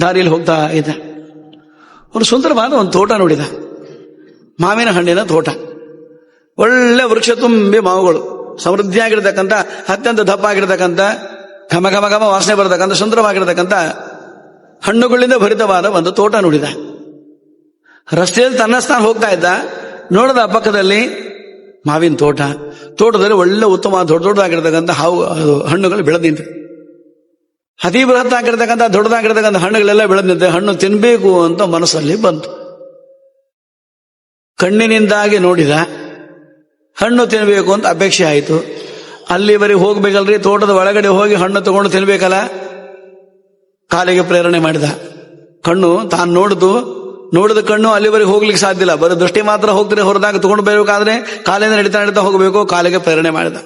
ದಾರಿಯಲ್ಲಿ ಹೋಗ್ತಾ ಇದ್ದ ಒಂದು ಸುಂದರವಾದ ಒಂದು ತೋಟ ನೋಡಿದ. ಮಾವಿನ ಹಣ್ಣಿನ ತೋಟ. ಒಳ್ಳೆ ವೃಕ್ಷ ತುಂಬಿ ಮಾವುಗಳು. ಸಮೃದ್ಧಿಯಾಗಿರ್ತಕ್ಕಂಥ, ಅತ್ಯಂತ ದಪ್ಪ ಆಗಿರ್ತಕ್ಕಂಥ ಘಮ ಘಮ ಘಮ ವಾಸನೆ ಬರತಕ್ಕಂಥ, ಸುಂದರವಾಗಿರ್ತಕ್ಕಂಥ ಹಣ್ಣುಗಳಿಂದ ಭರಿತವಾದ ಒಂದು ತೋಟ ನೋಡಿದ. ರಸ್ತೆಯಲ್ಲಿ ತನ್ನ ಸ್ಥಾನ ಹೋಗ್ತಾ ಇದ್ದ. ನೋಡಿದ ಪಕ್ಕದಲ್ಲಿ ಮಾವಿನ ತೋಟ. ತೋಟದಲ್ಲಿ ಒಳ್ಳೆ ಉತ್ತಮ ದೊಡ್ಡ ದೊಡ್ಡದಾಗಿರ್ತಕ್ಕಂಥ ಹಾವು ಹಣ್ಣುಗಳು ಬೆಳೆದು ನಿಂತು ಅತಿ ಬೃಹತ್ ಆಗಿರ್ತಕ್ಕಂಥ ದೊಡ್ಡದಾಗಿರ್ತಕ್ಕಂಥ ಹಣ್ಣುಗಳೆಲ್ಲ ಬೆಳೆದಿದ್ದೆ ಹಣ್ಣು ತಿನ್ನಬೇಕು ಅಂತ ಮನಸ್ಸಲ್ಲಿ ಬಂತು. ಕಣ್ಣಿನಿಂದಾಗಿ ನೋಡಿದ ಹಣ್ಣು ತಿನ್ನಬೇಕು ಅಂತ ಅಪೇಕ್ಷೆ ಆಯಿತು. ಅಲ್ಲಿವರೆಗೆ ಹೋಗ್ಬೇಕಲ್ರಿ, ತೋಟದ ಒಳಗಡೆ ಹೋಗಿ ಹಣ್ಣು ತಗೊಂಡು ತಿನ್ಬೇಕಲ್ಲ? ಕಾಲಿಗೆ ಪ್ರೇರಣೆ ಮಾಡಿದ. ಕಣ್ಣು ತಾನು ನೋಡಿದು, ನೋಡಿದ ಕಣ್ಣು ಅಲ್ಲಿವರೆಗೆ ಹೋಗ್ಲಿಕ್ಕೆ ಸಾಧ್ಯ ಇಲ್ಲ. ಬರೀ ದೃಷ್ಟಿ ಮಾತ್ರ ಹೋಗ್ತಾರೆ ಹೊರದಾಗ ತಗೊಂಡು ಬರಬೇಕಾದ್ರೆ ಕಾಲಿಂದ ನಡೀತಾ ನಡೀತಾ ಹೋಗಬೇಕು, ಕಾಲಿಗೆ ಪ್ರೇರಣೆ ಮಾಡಿದ.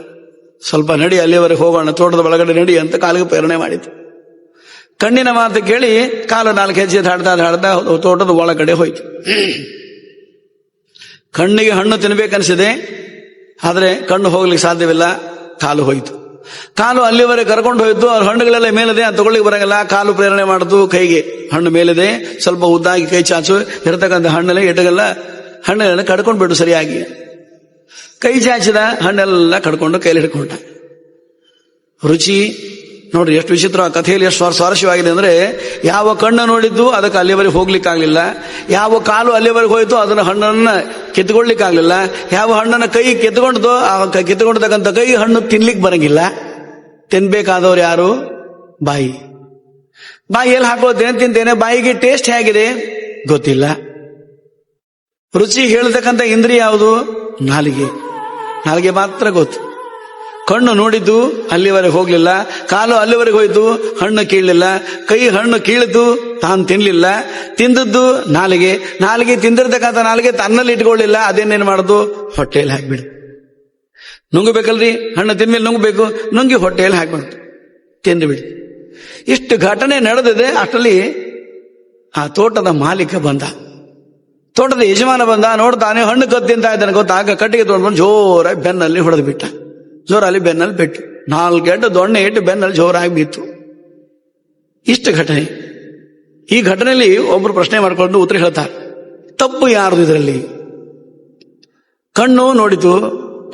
ಸ್ವಲ್ಪ ನಡಿ, ಅಲ್ಲಿವರೆಗೆ ಹೋಗೋಣ, ತೋಟದ ಒಳಗಡೆ ನಡಿ ಅಂತ ಕಾಲಿಗೆ ಪ್ರೇರಣೆ ಮಾಡಿತು ಕಣ್ಣಿನ ಮಾತು ಕೇಳಿ ಕಾಲು ನಾಲ್ಕು ಹೆಜ್ಜೆ ದಾಡ್ತಾ ದಾಡ್ತಾ ತೋಟದ ಒಳಗಡೆ ಹೋಯ್ತು. ಕಣ್ಣಿಗೆ ಹಣ್ಣು ತಿನ್ಬೇಕನ್ಸಿದೆ, ಆದರೆ ಕಣ್ಣು ಹೋಗ್ಲಿಕ್ಕೆ ಸಾಧ್ಯವಿಲ್ಲ, ಕಾಲು ಹೋಯ್ತು. ಕಾಲು ಅಲ್ಲಿವರೆಗೆ ಕರ್ಕೊಂಡು ಹೋಯ್ತು, ಅವ್ರ ಹಣ್ಣುಗಳೆಲ್ಲ ಮೇಲಿದೆ, ಅದು ತಗೊಳ್ಳಿಕ್ಕೆ ಬರಂಗಿಲ್ಲ, ಕಾಲು ಪ್ರೇರಣೆ ಮಾಡುದು ಕೈಗೆ ಹಣ್ಣು ಮೇಲಿದೆ, ಸ್ವಲ್ಪ ಉದ್ದಾಗಿ ಕೈ ಚಾಚು, ಇರತಕ್ಕಂಥ ಹಣ್ಣಲ್ಲಿ ಎಟಗೆಲ್ಲ ಹಣ್ಣುಗಳನ್ನ ಕಡ್ಕೊಂಡು ಬಿಡು ಸರಿಯಾಗಿ. ಕೈ ಚಾಚಿದ ಹಣ್ಣೆಲ್ಲ ಕಡ್ಕೊಂಡು ಕೈಲಿ ಹಿಡ್ಕೊಂಡ. ರುಚಿ, ನೋಡ್ರಿ ಎಷ್ಟು ವಿಚಿತ್ರ ಆ ಕಥೆಯಲ್ಲಿ ಎಷ್ಟು ಸ್ವಾರ- ಸ್ವಾರಸ್ಯವಾಗಿದೆ ಅಂದ್ರೆ, ಯಾವ ಕಣ್ಣು ನೋಡಿದ್ದು ಅದಕ್ಕೆ ಅಲ್ಲಿವರೆಗೆ ಹೋಗ್ಲಿಕ್ಕಾಗ್ಲಿಲ್ಲ. ಯಾವ ಕಾಲು ಅಲ್ಲಿವರೆಗೆ ಹೋಯ್ತು ಅದನ್ನ ಹಣ್ಣನ್ನ ಕಿತ್ಕೊಳ್ಲಿಕ್ಕಾಗ್ಲಿಲ್ಲ ಯಾವ ಹಣ್ಣನ್ನ ಕೈ ಕಿತ್ಕೊಂಡ್ದು, ಆ ಕಿತ್ಕೊಂಡಿರ್ತಕ್ಕಂಥ ಕೈ ಹಣ್ಣು ತಿನ್ಲಿಕ್ಕೆ ಬರಂಗಿಲ್ಲ. ತಿನ್ಬೇಕಾದವ್ರು ಯಾರು? ಬಾಯಿ. ಬಾಯಿಯಲ್ಲಿ ಹಾಕೋತೇನೆ ತಿಂತೇನೆ, ಬಾಯಿಗೆ ಟೇಸ್ಟ್ ಹೇಗಿದೆ? ಗೊತ್ತಿಲ್ಲ. ರುಚಿ ಹೇಳ್ತಕ್ಕಂಥ ಇಂದ್ರಿಯ ಯಾವುದು? ನಾಲಿಗೆ. ನಾಲಿಗೆ ಮಾತ್ರ ಗೊತ್ತು. ಕಣ್ಣು ನೋಡಿದ್ದು ಅಲ್ಲಿವರೆಗೆ ಹೋಗ್ಲಿಲ್ಲ, ಕಾಲು ಅಲ್ಲಿವರೆಗೆ ಹೋಯ್ತು, ಹಣ್ಣು ಕೀಳಲಿಲ್ಲ, ಕೈ ಹಣ್ಣು ಕೀಳಿತು ತಾನು ತಿನ್ಲಿಲ್ಲ, ತಿಂದದ್ದು ನಾಲಿಗೆ ನಾಲಿಗೆ ತಿಂದಿರ್ತಕ್ಕಂಥ ನಾಲಿಗೆ ತನ್ನಲ್ಲಿ ಇಟ್ಕೊಳ್ಳಿಲ್ಲ, ಅದೇನೇನು ಮಾಡೋದು? ಹೊಟ್ಟೆಯಲ್ಲಿ ಹಾಕ್ಬಿಡು ನುಂಗಬೇಕಲ್ರಿ? ಹಣ್ಣು ತಿಂದ್ಮೇಲೆ ನುಂಗಬೇಕು, ನುಂಗಿ ಹೊಟ್ಟೆಯಲ್ಲಿ ಹಾಕ್ಬಿಡ್ತು ತಿಂದುಬಿಡಿ. ಇಷ್ಟು ಘಟನೆ ನಡೆದಿದೆ, ಅಷ್ಟರಲ್ಲಿ ಆ ತೋಟದ ಮಾಲೀಕ ಬಂದ. ತೋಟದ ಯಜಮಾನ ಬಂದ ನೋಡ್ತಾನೆ ಹಣ್ಣು ಕದ್ದು ತಿಂತಾ ಇದ್ದಾನೆ ಗೊತ್ತಾಗ ಕಟ್ಟಿಗೆ ತೊಗೊಂಡ್ಬಂದು ಜೋರಾಗಿ ಬೆನ್ನಲ್ಲಿ ಹೊಡೆದು ಬಿಟ್ಟ ಜೋರಲ್ಲಿ ಬೆನ್ನಲ್ಲಿ ಬಿಟ್ಟು ನಾಲ್ಕೆಂಟು ದೊಣ್ಣೆ ಇಟ್ಟು ಬೆನ್ನಲ್ಲಿ ಜೋರಾಗಿ ಬಿತ್ತು. ಇಷ್ಟು ಘಟನೆ. ಈ ಘಟನೆಯಲ್ಲಿ ಒಬ್ರು ಪ್ರಶ್ನೆ ಮಾಡಿಕೊಂಡು ಉತ್ತರ ಹೇಳ್ತಾರೆ. ತಪ್ಪು ಯಾರ್ದು ಇದರಲ್ಲಿ? ಕಣ್ಣು ನೋಡಿತು,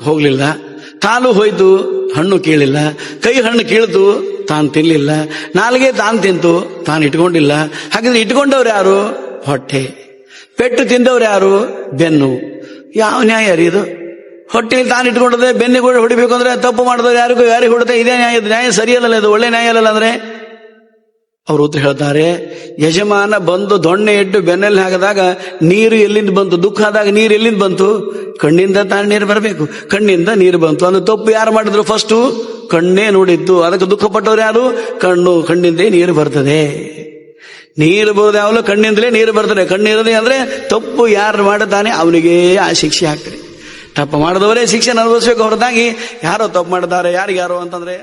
ಹೋಗ್ಲಿಲ್ಲ. ಕಾಲು ಹೋಯ್ತು, ಹಣ್ಣು ಕೀಳಿಲ್ಲ. ಕೈ ಹಣ್ಣು ಕೀಳ್ತು, ತಾನು ತಿನ್ನಲಿಲ್ಲ ನಾಲಿಗೆ ತಾನು ತಿಂತು, ತಾನು ಇಟ್ಕೊಂಡಿಲ್ಲ. ಹಾಗಿದ್ರೆ ಇಟ್ಕೊಂಡವ್ರು ಯಾರು? ಹೊಟ್ಟೆ. ಪೆಟ್ಟು ತಿಂದವ್ರು ಯಾರು? ಬೆನ್ನು. ಯಾವ ನ್ಯಾಯ ರೀ ಇದು? ಹೊಟ್ಟೆಯಲ್ಲಿ ತಾನು ಇಟ್ಕೊಂಡದೆ ಕೂಡ ಹೊಡಿಬೇಕು ಅಂದ್ರೆ ತಪ್ಪು ಮಾಡಿದವ್ರು ಯಾರಿಗೂ ಯಾರಿಗೆ ಹೊಡೆದ ಇದೇ ನ್ಯಾಯ? ನ್ಯಾಯ ಸರಿಯಲ್ಲ ಇದು? ಒಳ್ಳೆ ನ್ಯಾಯ ಅಲ್ಲ ಅಂದ್ರೆ? ಅವರು ಉತ್ತರ ಹೇಳ್ತಾರೆ, ಯಜಮಾನ ಬಂದು ದೊಣ್ಣೆ ಇಟ್ಟು ಬೆನ್ನಲ್ಲಿ ಹಾಕಿದಾಗ ನೀರು ಎಲ್ಲಿಂದ ಬಂತು? ದುಃಖ ಆದಾಗ ನೀರು ಎಲ್ಲಿಂದ ಬಂತು? ಕಣ್ಣಿಂದ ತಾನು ನೀರು ಬರಬೇಕು. ಕಣ್ಣಿಂದ ನೀರು ಬಂತು. ಅಂದ್ರೆ ತಪ್ಪು ಯಾರು ಮಾಡಿದ್ರು ಫಸ್ಟು ಕಣ್ಣೇ ನೋಡಿದ್ದು. ಅದಕ್ಕೆ ದುಃಖ ಪಟ್ಟವ್ರು ಯಾರು? ಕಣ್ಣು, ಕಣ್ಣಿಂದೇ ನೀರು ಬರ್ತದೆ. ನೀರು ಬರೋದು ಅವಲು ಕಣ್ಣಿಂದಲೇ ನೀರು ಬರ್ತದೆ. ಕಣ್ಣಿರದೆ ಅಂದ್ರೆ ತಪ್ಪು ಯಾರು ಮಾಡುತ್ತಾನೆ ಅವನಿಗೆ ಆ ಶಿಕ್ಷೆ ಹಾಕ್ತಾರೆ ತಪ್ಪು ಮಾಡಿದವರೇ ಶಿಕ್ಷೆ ಅನುಭವಿಸ್ಬೇಕು ಹೊರತಾಗಿ ಯಾರೋ ತಪ್ಪು ಮಾಡಿದ್ದಾರೆ, ಯಾರಿಗ್ಯಾರೋ ಯಾರೋ ಅಂತಂದ್ರೆ